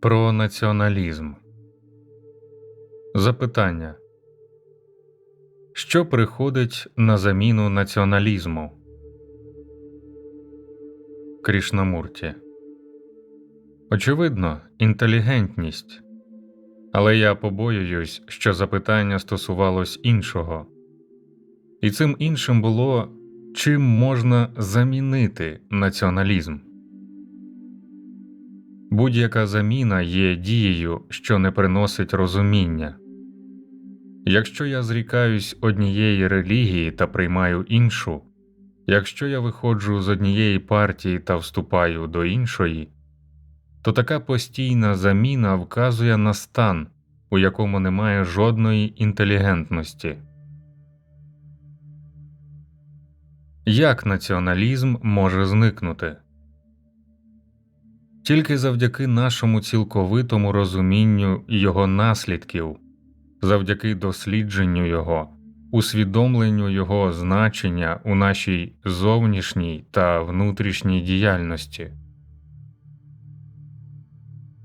Про націоналізм Запитання Що приходить на заміну націоналізму? Крішнамурті Очевидно, інтелігентність. Але я побоююсь, що запитання стосувалось іншого. І цим іншим було чим можна замінити націоналізм. Будь-яка заміна є дією, що не приносить розуміння. Якщо я зрікаюсь однієї релігії та приймаю іншу, якщо я виходжу з однієї партії та вступаю до іншої, то така постійна заміна вказує на стан, у якому немає жодної інтелігентності. Як націоналізм може зникнути? Тільки завдяки нашому цілковитому розумінню його наслідків, завдяки дослідженню його, усвідомленню його значення у нашій зовнішній та внутрішній діяльності.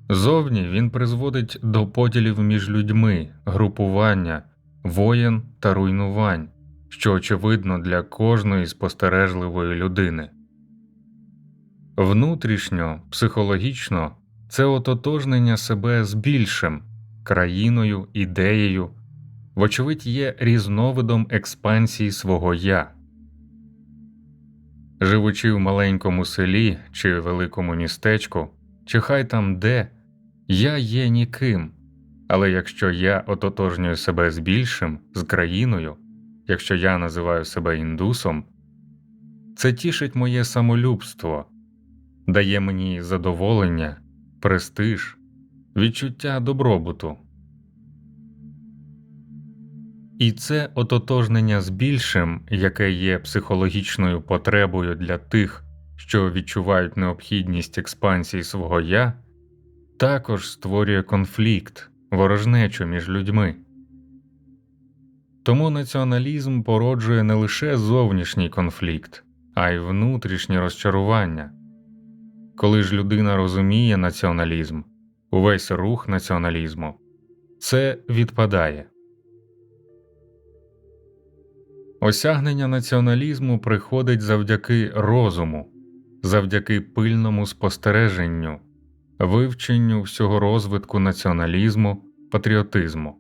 Зовні він призводить до поділів між людьми, групування, воєн та руйнувань, що очевидно для кожної спостережливої людини. Внутрішньо, психологічно це ототожнення себе з більшим, країною, ідеєю, вочевидь, є різновидом експансії свого я. Живучи в маленькому селі чи великому містечку, чи хай там де, я є ніким, але якщо я ототожнюю себе з більшим, з країною, якщо я називаю себе індусом, це тішить моє самолюбство дає мені задоволення, престиж, відчуття добробуту. І це ототожнення з більшим, яке є психологічною потребою для тих, що відчувають необхідність експансії свого я, також створює конфлікт, ворожнечу між людьми. Тому націоналізм породжує не лише зовнішній конфлікт, а й внутрішнє розчарування. Коли ж людина розуміє націоналізм, увесь рух націоналізму, це відпадає. Осягнення націоналізму приходить завдяки розуму, завдяки пильному спостереженню, вивченню всього розвитку націоналізму, патріотизму.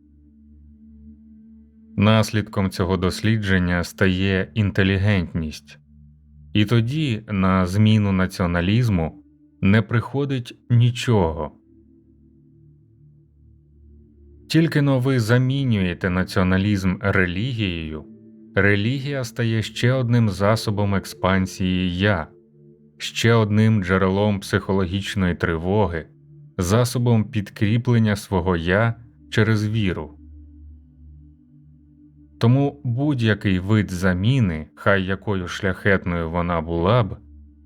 Наслідком цього дослідження стає інтелігентність, і тоді на зміну націоналізму не приходить нічого. Тільки но ви замінюєте націоналізм релігією, релігія стає ще одним засобом експансії я, ще одним джерелом психологічної тривоги, засобом підкріплення свого я через віру. Тому будь-який вид заміни, хай якою шляхетною вона була б,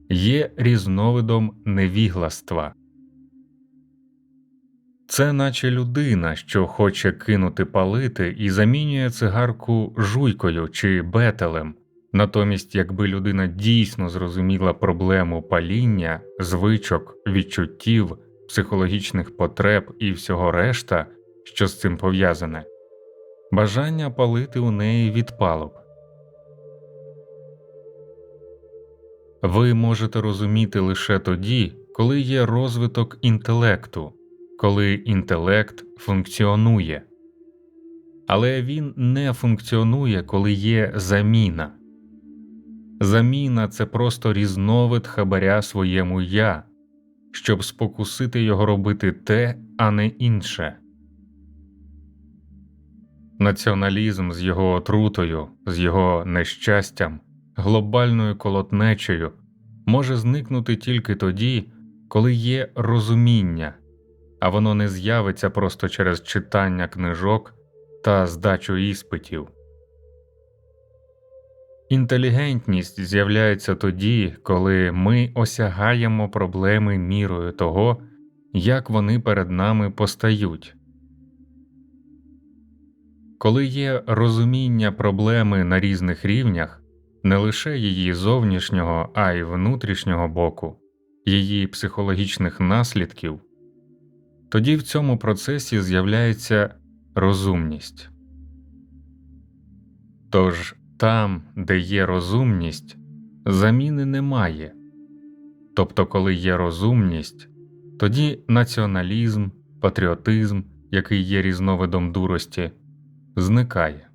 є різновидом невігластва. Це наче людина, що хоче кинути палити і замінює цигарку жуйкою чи бетелем. Натомість, якби людина дійсно зрозуміла проблему паління, звичок, відчуттів, психологічних потреб і всього решта, що з цим пов'язане, бажання палити у неї відпало б. Ви можете розуміти лише тоді, коли є розвиток інтелекту, коли інтелект функціонує, але він не функціонує, коли є заміна. Заміна це просто різновид хабаря своєму я, щоб спокусити його робити те, а не інше. Націоналізм з його отрутою, з його нещастям глобальною колотнечею може зникнути тільки тоді, коли є розуміння, а воно не з'явиться просто через читання книжок та здачу іспитів. Інтелігентність з'являється тоді, коли ми осягаємо проблеми мірою того, як вони перед нами постають. Коли є розуміння проблеми на різних рівнях, не лише її зовнішнього, а й внутрішнього боку, її психологічних наслідків, тоді в цьому процесі з'являється розумність. Тож там, де є розумність, заміни немає. Тобто, коли є розумність, тоді націоналізм, патріотизм, який є різновидом дурості, зникає.